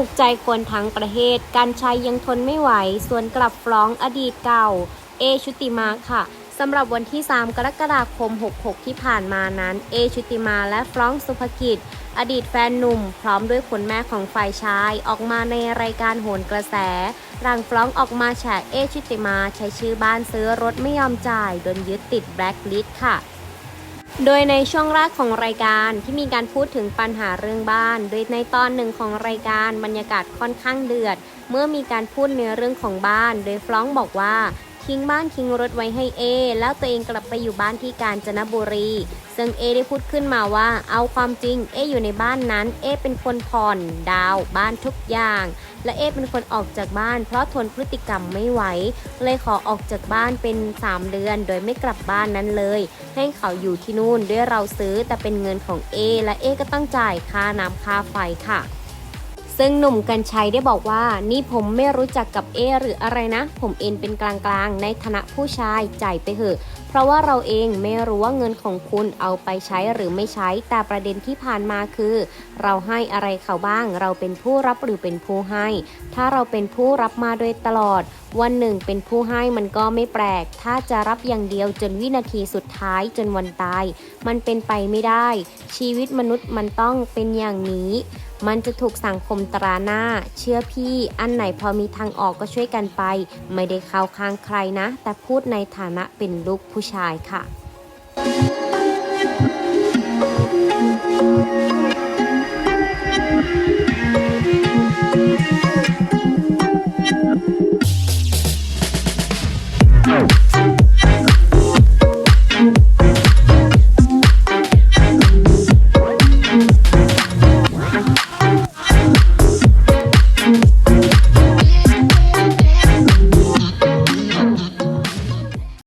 ถูกใจคนทั้งประเทศ การชัยยังทนไม่ไหว ส่วนกลับฟ้องอดีตเก่า เอชุติมาค่ะสำหรับวันที่ 3 กรกฎาคม 66 ที่ผ่านมานั้น เอชุติมาและฟรองสุภกิจ อดีตแฟนหนุ่ม พร้อมด้วยคุณแม่ของฝ่ายชาย ออกมาในรายการโหนกระแสรังฟรองออกมาแฉเอชุติมาใช้ชื่อบ้านซื้อรถไม่ยอมจ่ายโดนยึดติดแบล็คลิสต์ค่ะ โดยในช่วงแรกของรายการที่มีการพูดถึงปัญหาเรื่องบ้าน โดยในตอนหนึ่งของรายการบรรยากาศค่อนข้างเดือด เมื่อมีการพูดในเรื่องของบ้าน โดยฟ้องบอกว่า ทิ้งบ้านทิ้งรถไว้ให้เอ แล้วตัวเองกลับไปอยู่บ้านที่กาญจนบุรี ซึ่งเอได้พูดขึ้นมาว่า เอาความจริงเออยู่ในบ้านนั้นเอเป็นคนผ่อนดาว บ้านทุกอย่าง และเอเป็นคนออกจากบ้าน เพราะทนพฤติกรรมไม่ไหว เลยขอออกจากบ้านเป็น 3 เดือน โดยไม่กลับบ้านนั้นเลย ให้เขาอยู่ที่นู่นด้วยเราซื้อแต่เป็นเงินของเอและเอก็ต้องจ่ายค่าน้ำค่าไฟค่ะ ซึ่งหนุ่มกัญชัยได้บอกว่า นี่ผมไม่รู้จักกับเอหรืออะไรนะ ผมเองเป็นกลางๆ ในฐานะผู้ชายจ่ายไปเถอะ เพราะว่าเราเองไม่รู้ว่าเงินของคุณเอาไปใช้หรือไม่ใช้ แต่ประเด็นที่ผ่านมาคือ เราให้อะไรเขาบ้าง เราเป็นผู้รับหรือเป็นผู้ให้ ถ้าเราเป็นผู้รับมาโดยตลอดวันหนึ่งเป็นผู้ให้มันก็ไม่แปลก ถ้าจะรับอย่างเดียวจนวินาทีสุดท้ายจนวันตาย มันเป็นไปไม่ได้ ชีวิตมนุษย์มันต้องเป็นอย่างนี้ มันจะถูกสังคมตราหน้า เชื่อพี่ อันไหนพอมีทางออกก็ช่วยกันไป ไม่ได้เข้าข้างใครนะ แต่พูดในฐานะเป็นลูกผู้ชายค่ะ Go.